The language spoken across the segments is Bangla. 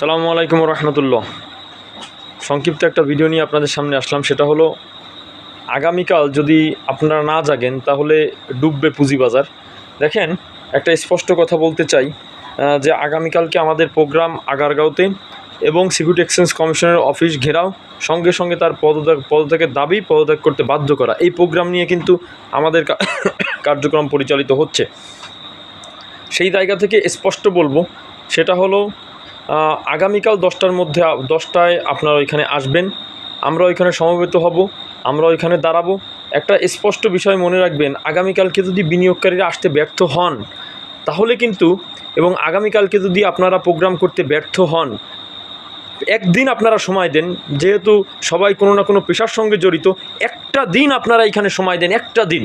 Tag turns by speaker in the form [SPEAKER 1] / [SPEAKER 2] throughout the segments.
[SPEAKER 1] সালামু আলাইকুম রহমতুল্লাহ। সংক্ষিপ্ত একটা ভিডিও নিয়ে আপনাদের সামনে আসলাম, সেটা হলো, আগামীকাল যদি আপনারা না জাগেন, তাহলে ডুববে পুঁজিবাজার। দেখেন, একটা স্পষ্ট কথা বলতে চাই যে আগামীকালকে আমাদের প্রোগ্রাম আগারগাঁওতে এবং সিকিউরিটি এক্সচেঞ্জ কমিশনের অফিস ঘেরাও, সঙ্গে সঙ্গে তার পদত্যাগ, পদত্যাগের দাবি পদত্যাগ করতে বাধ্য করা। এই প্রোগ্রাম নিয়ে কিন্তু আমাদের কার্যক্রম পরিচালিত হচ্ছে। সেই জায়গা থেকে স্পষ্ট বলব, সেটা হলো আগামীকাল দশটার মধ্যে দশটায় আপনারা ওইখানে আসবেন। আমরা ওইখানে সমবেত হব, আমরা ওইখানে দাঁড়াবো। একটা স্পষ্ট বিষয় মনে রাখবেন, আগামীকালকে যদি বিনিয়োগকারীরা আসতে ব্যর্থ হন, তাহলে কিন্তু, এবং আগামীকালকে যদি আপনারা প্রোগ্রাম করতে ব্যর্থ হন, একদিন আপনারা সময় দেন, যেহেতু সবাই কোনো না কোনো পেশার সঙ্গে জড়িত, একটা দিন আপনারা এখানে সময় দেন, একটা দিন।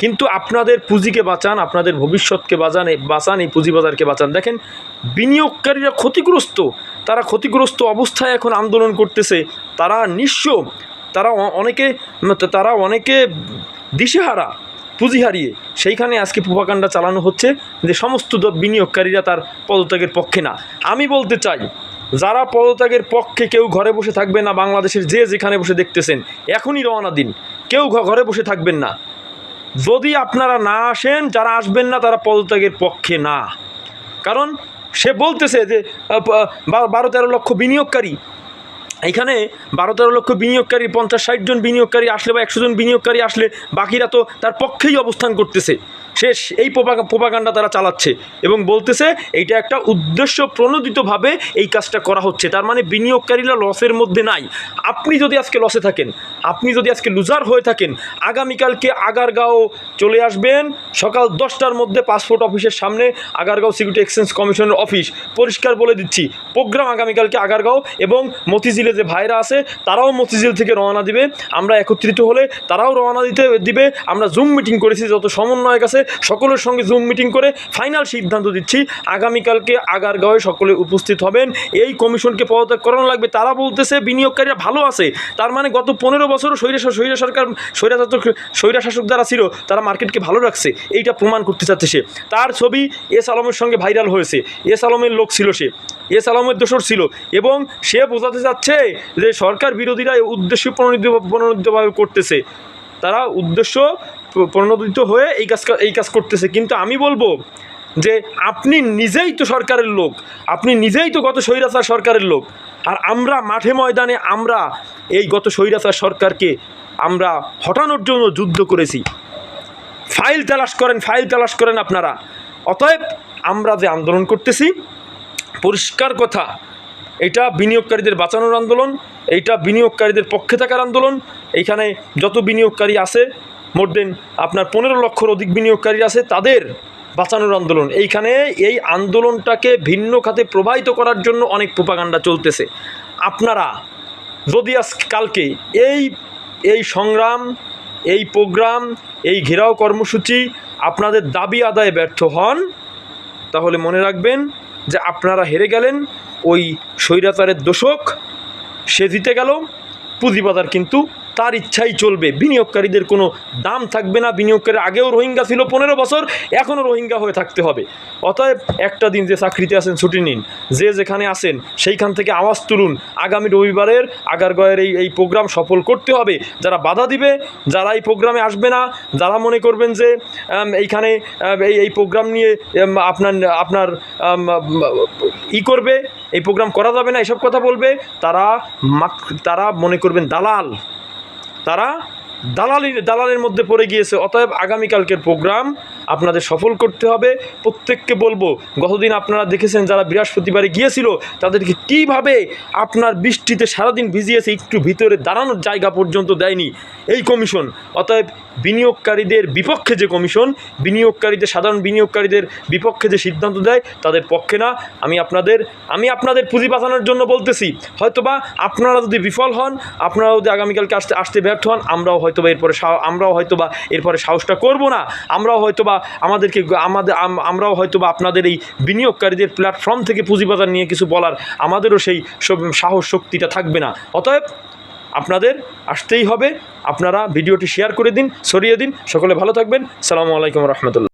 [SPEAKER 1] কিন্তু আপনাদের পুঁজিকে বাঁচান, আপনাদের ভবিষ্যৎকে বাঁচান বাঁচান, এই পুঁজিবাজারকে বাঁচান। দেখেন, বিনিয়োগকারীরা ক্ষতিগ্রস্ত, তারা ক্ষতিগ্রস্ত অবস্থায় এখন আন্দোলন করতেছে, তারা নিঃস্ব, তারা অনেকে তারা অনেকে দিশেহারা পুঁজি হারিয়ে। সেইখানে আজকে প্রভাকাণ্ডা চালানো হচ্ছে যে সমস্ত বিনিয়োগকারীরা তার পদত্যাগের পক্ষে না। আমি বলতে চাই, যারা পদত্যাগের পক্ষে কেউ ঘরে বসে থাকবে না, বাংলাদেশের যে যেখানে বসে দেখতেছেন, এখনই রওনা দিন। কেউ ঘরে বসে থাকবেন না। যদি আপনারা না আসেন, যারা আসবেন না, তারা পদত্যাগের পক্ষে না। কারণ সে বলতেছে যে বারো তেরো লক্ষ বিনিয়োগকারী। এখানে বারো তেরো লক্ষ বিনিয়োগকারী, পঞ্চাশ ষাট জন বিনিয়োগকারী আসলে বা একশো জন বিনিয়োগকারী আসলে, বাকিরা তো তার পক্ষেই অবস্থান করতেছে। শেষ এই প্রোপাগান্ডা তারা চালাচ্ছে এবং বলতেছে এইটা একটা উদ্দেশ্য প্রণোদিতভাবে এই কাজটা করা হচ্ছে। তার মানে বিনিয়োগকারীরা লসের মধ্যে নাই। আপনি যদি আজকে লসে থাকেন, আপনি যদি আজকে লুজার হয়ে থাকেন, আগামীকালকে আগারগাঁও চলে আসবেন সকাল দশটার মধ্যে পাসপোর্ট অফিসের সামনে আগারগাঁও সিকিউরিটি এক্সচেঞ্জ কমিশনের অফিস পরিষ্কার বলে দিচ্ছি, প্রোগ্রাম আগামীকালকে আগারগাঁও এবং মতিঝিলে যে ভাইরা আছে, তারাও মতিঝিল থেকে রওনা দিবে। আমরা একত্রিত হলে তারাও রওনা দিতে দিবে। আমরা জুম মিটিং করেছি, যত সমন্বয়ক আছে সকলের সঙ্গে জুম মিটিং করে ফাইনাল সিদ্ধান্ত দিচ্ছি। আগামীকালকে আগারগাঁওয়ে সকলে উপস্থিত হবেন। এই কমিশনকে পদত্যাগ করানো লাগবে। তারা বলতেছে, বিনিয়োগকারীরা ভালো আছে। তার মানে গত পনেরো বছর স্বৈরা স্বৈরা সরকার স্বৈরাচাতক স্বৈরা শাসক যারা ছিল, তারা মার্কেটকে ভালো রাখছে। এইটা প্রমাণ করতে চাচ্ছে সে। তার ছবি এস আলমের সঙ্গে ভাইরাল হয়েছে। এস আলমের লোক ছিল সে। এস আলমের দোসর ছিল। এবং সে বোঝাতে চাচ্ছে যে সরকার বিরোধীরা উদ্দেশ্য প্রণোদিত, প্রণোদিতভাবে করতেছে। তারা উদ্দেশ্য প্রণোদিত হয়ে এই কাজ এই কাজ করতেছে। কিন্তু আমি বলব যে আপনি নিজেই তো সরকারের লোক, আপনি নিজেই তো গত স্বৈরাচার সরকারের লোক। আর আমরা মাঠে ময়দানে আমরা এই গত স্বৈরাচার সরকারকে আমরা হটানোর জন্য যুদ্ধ করেছি। ফাইল তালাশ করেন, ফাইল তালাশ করেন আপনারা। অতএব আমরা যে আন্দোলন করতেছি, পরিষ্কার কথা, এটা বিনিয়োগকারীদের বাঁচানোর আন্দোলন এইটা বিনিয়োগকারীদের পক্ষে থাকার আন্দোলন এইখানে যত বিনিয়োগকারী আছে মোর দেন আপনার পনেরো লক্ষর অধিক বিনিয়োগকারী আছে, তাদের বাঁচানোর আন্দোলন। এইখানে এই আন্দোলনটাকে ভিন্ন খাতে প্রবাহিত করার জন্য অনেক প্রোপাগান্ডা চলতেছে। আপনারা যদি আজ কালকে এই এই সংগ্রাম, এই প্রোগ্রাম, এই ঘেরাও কর্মসূচি আপনাদের দাবি আদায়ে ব্যর্থ হন, তাহলে মনে রাখবেন যে আপনারা হেরে গেলেন, ওই স্বৈরাচারের দোষক সে জিতে গেল, পুঁজিবাজার কিন্তু তার ইচ্ছাই চলবে। বিনিয়োগকারীদের কোনো দাম থাকবে না। বিনিয়োগকারী আগেও রোহিঙ্গা ছিল পনেরো বছর, এখনও রোহিঙ্গা হয়ে থাকতে হবে। অতএব একটা দিন যে চাকরিতে আছেন, ছুটি নিন। যে যেখানে আসেন সেইখান থেকে আওয়াজ তুলুন। আগামী রবিবারের আগারগয়ের এই এই প্রোগ্রাম সফল করতে হবে। যারা বাধা দিবে, যারা এই প্রোগ্রামে আসবে না, যারা মনে করবেন যে এইখানে এই এই প্রোগ্রাম নিয়ে আপনার আপনার ই করবে, এই প্রোগ্রাম করা যাবে না, এসব কথা বলবে, তারা তারা মনে করবেন দালাল। তারা দালালি দালালের মধ্যে পড়ে গিয়েছে। অতএব আগামীকালকের প্রোগ্রাম আপনাদের সফল করতে হবে। প্রত্যেককে বলব, গতদিন আপনারা দেখেছেন যারা বৃহস্পতিবারে গিয়েছিল, তাদেরকে কীভাবে আপনার বৃষ্টিতে সারাদিন ভিজিয়েছে, একটু ভিতরে দাঁড়ানোর জায়গা পর্যন্ত দেয়নি এই কমিশন। অতএব বিনিয়োগকারীদের বিপক্ষে যে কমিশন, বিনিয়োগকারীদের, সাধারণ বিনিয়োগকারীদের বিপক্ষে যে সিদ্ধান্ত দেয়, তাদের পক্ষে না। আমি আপনাদের আমি আপনাদের পুঁজি বাঁচানোর জন্য বলতেছি। হয়তোবা আপনারা যদি বিফল হন, আপনারা যদি আগামীকালকে আসতে আসতে ব্যর্থ হন, আমরাও হয়তোবা এরপরে আমরাও আমরাও হয়তোবা এরপরে সাহসটা করব না। আমরাও হয়তোবা আমাদেরকে আমাদের আমরাও হয়তোবা আপনাদের এই বিনিয়োগকারীদের প্ল্যাটফর্ম থেকে পুঁজিবাজার নিয়ে কিছু বলার আমাদেরও সেই সাহস শক্তিটা থাকবে না। অতএব আপনাদের আসতেই হবে। আপনারা ভিডিওটি শেয়ার করে দিন সরিয়ে দিন। সকলে ভালো থাকবেন। সালামু আলাইকুম রহমতুল্লাহ।